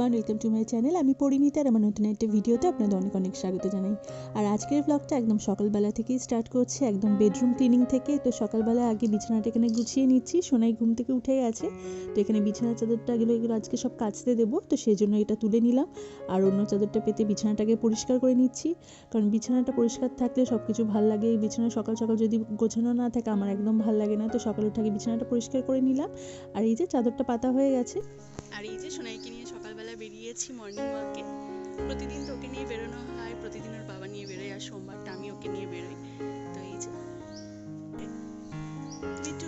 And welcome to my channel আমি পরিণীতা আর আমার নতুন একটা ভিডিওতে আপনাদের অনেক অনেক স্বাগত জানাই। আর আজকের ব্লগটা একদম সকালবেলা থেকেই স্টার্ট করছি, একদম বেডরুম ক্লিনিং থেকে। তো সকালবেলা আগে বিছানাটা এখানে গুছিয়ে নিচ্ছি, সোনাই ঘুম থেকে উঠে গেছে। তো এখানে বিছানার চাদরটা এগুলো এগুলো আজকে সব কাচতে দেবো। তো সেই জন্য এটা তুলে নিলাম। আর অন্য চাদরটা পেতে বিছানাটাকে পরিষ্কার করে নিচ্ছি। কারণ বিছানাটা পরিষ্কার থাকলে সব কিছু ভালো লাগে। এই বিছানা সকাল সকাল যদি গোছানো না থাকে, আমার একদম ভালো লাগে না। তো সকাল উঠে বিছানাটা পরিষ্কার করে নিলাম। আর এই যে চাদরটা পাতা হয়ে গেছে। আর এই যে সোনাইকে বেরিয়েছি মর্নিং ওয়াকে প্রতিদিন তো ওকে নিয়ে বেরোনো হয় প্রতিদিন ওর বাবা নিয়ে বেরোয় আর সোমবারটা আমি ওকে নিয়ে বেরোই। তো এই যে, তুমি একটু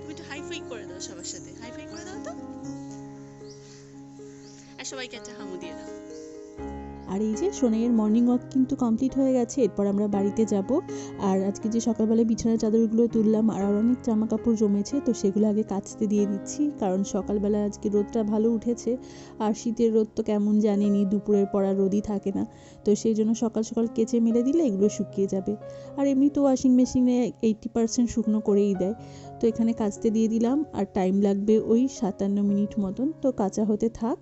তুমি একটু হাই ফাই করে দাও সবার সাথে। হাই ফাই করে দাও তো। আর সবাইকে একটা হামু দিয়ে দাও। আর এই যে সোনাইয়ের মর্নিং ওয়াক কিন্তু কমপ্লিট হয়ে গেছে, এরপর আমরা বাড়িতে যাব। আর আজকে যে সকালবেলা বিছানার চাদরগুলো তুললাম, আর অনেক জামা কাপড় জমেছে, তো সেগুলো আগে কাচতে দিয়ে দিচ্ছি, কারণ সকালবেলা আজকে রোদটা ভালো উঠেছে। আর শীতের রোদ তো কেমন জানিনি, দুপুরের পর আর রোদই থাকে না। তো সেই জন্য সকাল সকাল কেচে মেলে দিলে এগুলো শুকিয়ে যাবে। আর এমনি তো ওয়াশিং মেশিনে এইটটি পার্সেন্ট শুকনো করেই দেয়। তো এখানে কাচতে দিয়ে দিলাম আর টাইম লাগবে ওই সাতান্ন মিনিট মতন। তো কাঁচা হতে থাক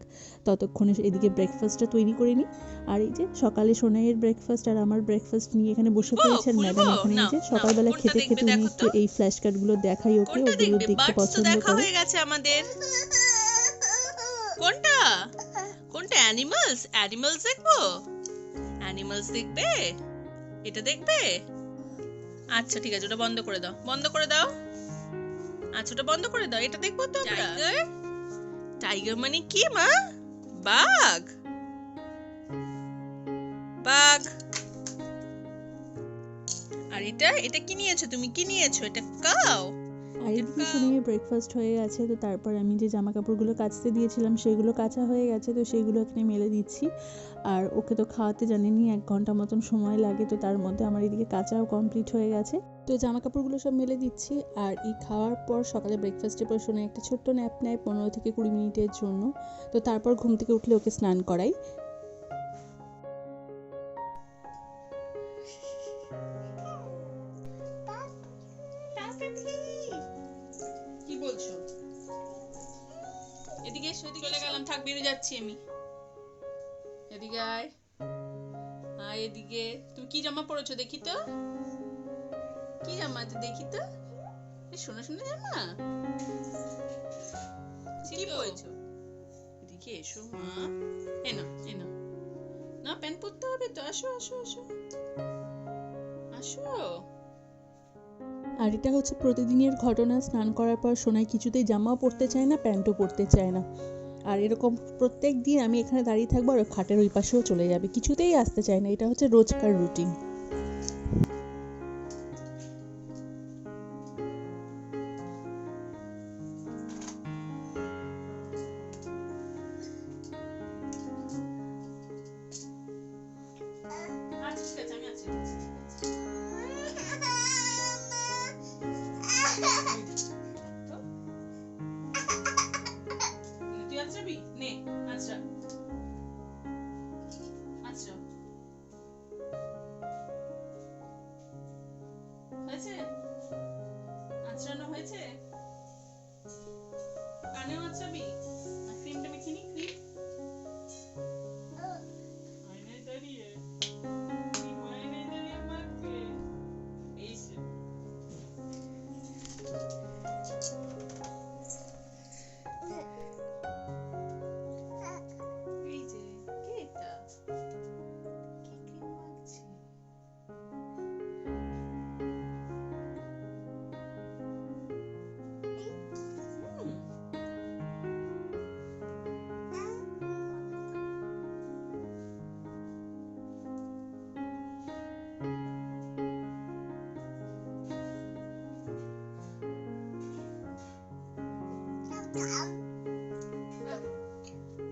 ততক্ষণে এদিকে ব্রেকফাস্টটা তৈরি করে নিই। আর এই যে সকালে সোনাইয়ের ব্রেকফাস্ট আর আমার ব্রেকফাস্ট নিয়ে এখানে বসে পড়েছেন? ম্যাডাম এখানে এই যে সকালবেলা খেতে খেতে উনি একটু এই ফ্ল্যাশ কার্ডগুলো দেখাই ওকে ওগুলো দেখতে পছন্দ দেখা করে। হয়ে গেছে আমাদের। কোনটা? কোনটা অ্যানিমালস অ্যানিমালস দেখব? অ্যানিমালস দেখবে? এটা দেখবে? আচ্ছা ঠিক আছে ওটা বন্ধ করে দাও। বন্ধ করে দাও। ওটা বন্ধ করে দাও এটা দেখব তো টাইগার টাইগার মানে কি মা? বাঘ। বাঘ। আর এটা এটা কি নিয়েছো তুমি? কি নিয়েছো? এটা কাউ। আর এদিকে সোনাইয়ের ব্রেকফাস্ট হয়ে গেছে তো তারপর আমি যে জামা কাপড়গুলো কাচতে দিয়েছিলাম সেগুলো কাচা হয়ে গেছে তো সেইগুলো এখানে মেলে দিচ্ছি। আর ওকে তো খাওয়াতে জানেনি এক ঘণ্টা মতন সময় লাগে তো তার মধ্যে আমার এদিকে কাচাও কমপ্লিট হয়ে গেছে। তো জামা কাপড়গুলো সব মেলে দিচ্ছি আর এই খাওয়ার পর সকালে ব্রেকফাস্টের পর শোনা একটা ছোট্ট ন্যাপ নেয় পনেরো থেকে কুড়ি মিনিটের জন্য। তো তারপর ঘুম থেকে উঠলে ওকে স্নান করাই। কি এদিকে এসো এদিকে চলে গেলাম থাক বেরিয়ে যাচ্ছি আমি। এদিকে আয়। আয় এদিকে। তুমি কি জামা পরেছো দেখি তো? কি জামা আছে দেখি তো? এ শোনা শোনা জামা? কি পরেছো? এদিকে এসো মা। এনো এনো না প্যান্ট পরতে হবে তো আসো আসো আসো। আসো। আর এটা হচ্ছে প্রতিদিনের ঘটনা, স্নান করার পর সোনায় কিছুতেই জামাও পরতে চায় না, প্যান্টও পরতে চায় না। আর এরকম প্রত্যেক দিন আমি এখানে দাঁড়িয়ে থাকব আর খাটের ওই পাশেও চলে যাবে। কিছুতেই আসতে চায় না। এটা হচ্ছে রোজকার রুটিন। to me.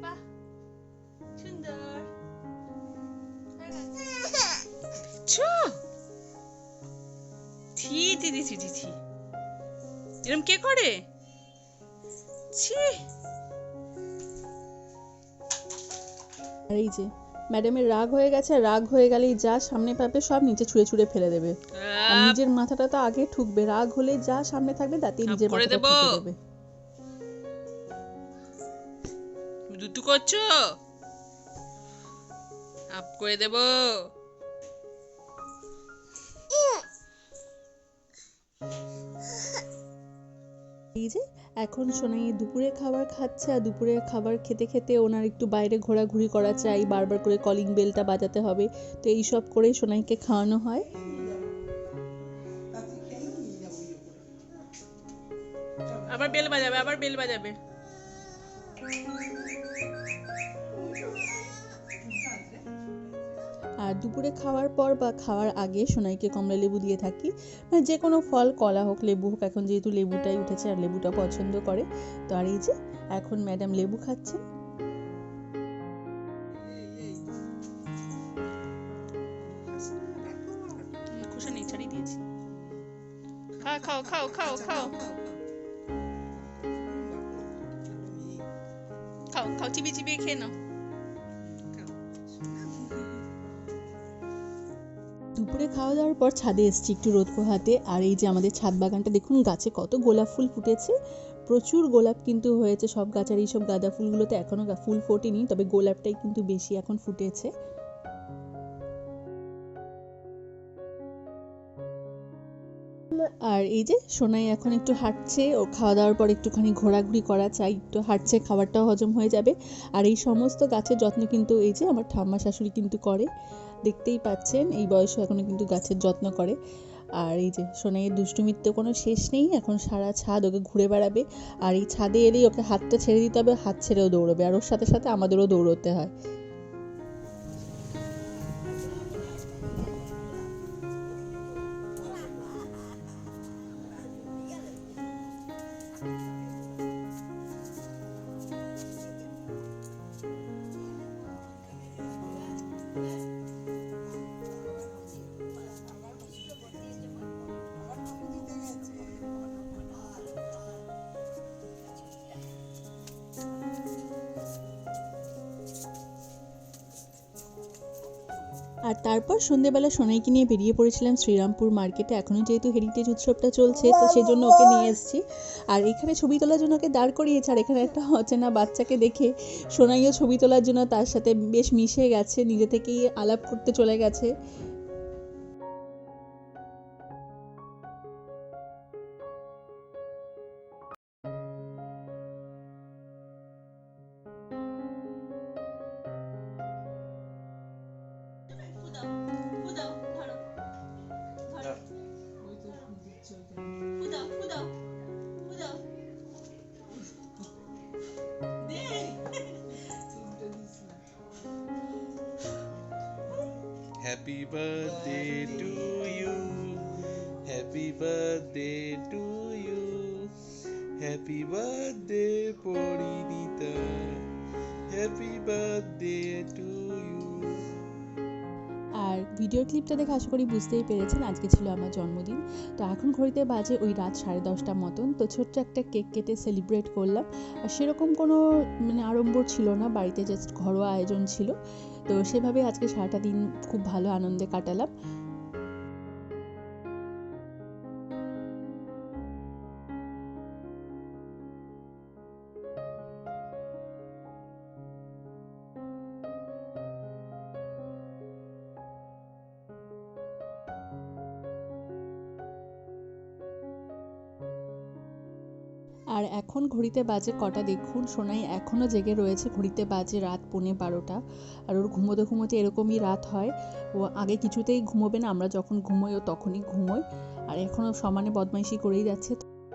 বাহ, সুন্দর ছো এরম কে করে ছি আর এই যে ম্যাডামের রাগ হয়ে গেছে রাগ হয়ে গেলেই যা সামনে পাবে সব নিচে ছুঁড়ে ছুঁড়ে ফেলে দেবে। আর নিজের মাথাটা তো আগে ঠুকবে রাগ হলে যা সামনে থাকবে তাতেই নিজের মাথাটা ঠুকে দেবে। করছ? আপ করে দেব। এই যে এখন সোনাই দুপুরে খাবার খাচ্ছে আর দুপুরে খাবার খেতে খেতে ওনার একটু বাইরে ঘোরাঘুরি করা চাই বারবার করে কলিং বেলটা বাজাতে হবে। তো এই সব করেই সোনাইকে খাওয়ানো হয়। আবার বেল বাজাবে আবার বেল বাজাবে। দুপুরে খাওয়ার পর বা খাওয়ার আগে সোনাইকে কমলা লেবু দিয়ে থাকি। মানে যে কোনো ফল, কলা হোক, লেবু হোক, এখন যেহেতু লেবুটাই উঠেছে আর লেবুটা পছন্দ করে, তো আর এই যে এখন ম্যাডাম লেবু খাচ্ছে খাও খাও খাও খাও খাও। খাও খাও চিবিয়ে খেয়ে নাও। দুপুরে খাওয়া দাওয়ার পর ছাদে এসেছি একটু রোদ পোহাতে আর এই যে আমাদের ছাদ বাগানটা, দেখুন গাছে কত গোলাপ ফুল ফুটেছে। প্রচুর গোলাপ কিন্তু হয়েছে সব গাছ, আর এই সব গাঁদা ফুলগুলোতে এখনও ফুল ফোটেনি, তবে গোলাপটাই কিন্তু বেশি এখন ফুটেছে। আর এই যে সোনাই এখন একটু হাঁটছে, ও খাওয়া দাওয়ার পর একটুখানি ঘোরাঘুরি করা চাই, একটু হাঁটছে, খাবারটাও হজম হয়ে যাবে। আর এই সমস্ত গাছের যত্ন কিন্তু এই যে আমার ঠাম্মা শাশুড়ি কিন্তু করে। দেখতেই পাচ্ছেন, এই বয়সে এখনও কিন্তু গাছের যত্ন করে। আর এই যে সোনাইয়ের দুষ্টুমির তো কোনো শেষ নেই, এখন সারা ছাদ ওকে ঘুরে বেড়াবে। আর এই ছাদে এলেই ওকে হাতটা ছেড়ে দিতে হবে, হাত ছেড়েও দৌড়বে। আর ওর সাথে সাথে আমাদেরও দৌড়তে হয়। আর তারপর সন্ধ্যেবেলা সোনাইকে নিয়ে বেরিয়ে পড়েছিলাম শ্রীরামপুর মার্কেটে। এখনও যেহেতু হেরিটেজ উৎসবটা চলছে, তো সেই জন্য ওকে নিয়ে এসেছি। আর এখানে ছবি তোলার জন্য ওকে দাঁড় করিয়েছে, আর এখানে একটা অচেনা বাচ্চাকে দেখে সোনাইও ছবি তোলার জন্য তার সাথে বেশ মিশে গেছে, নিজে থেকেই আলাপ করতে চলে গেছে। Happy birthday to you. Happy birthday to you. Happy birthday, Porinita. Happy birthday to you. আর ভিডিও ক্লিপটা দেখে আশা করি বুঝতেই পেরেছেন আজকে ছিল আমার জন্মদিন তো এখন ঘড়িতে বাজে ওই রাত সাড়ে দশটার মতন তো ছোট্ট একটা কেক কেটে সেলিব্রেট করলাম আর সেরকম কোনো মানে আড়ম্বর ছিল না বাড়িতে জাস্ট ঘরোয়া আয়োজন ছিল তো সেভাবে আজকে সারাটা দিন খুব ভালো আনন্দে কাটালাম। আর এখন ঘড়িতে বাজে কটা দেখুন, সোনাই এখনও জেগে রয়েছে ঘড়িতে বাজে রাত পৌনে বারোটা। আর ওর ঘুমোতে ঘুমোতে এরকমই রাত হয়। ও আগে কিছুতেই ঘুমোবে না, আমরা যখন ঘুমোই ও তখনই ঘুমোয় আর এখনও সমানে বদমাইশি করেই যাচ্ছে।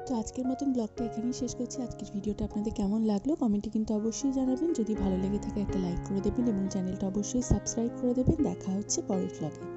তো আজকের মতন ব্লগটা এখানেই শেষ করছি। আজকের ভিডিওটা আপনাদের কেমন লাগল কমেন্টে কিন্তু অবশ্যই জানাবেন। যদি ভালো লেগে থাকে একটা লাইক করে দেবেন এবং চ্যানেলটা অবশ্যই সাবস্ক্রাইব করে দেবেন। দেখা হচ্ছে পরের ব্লগে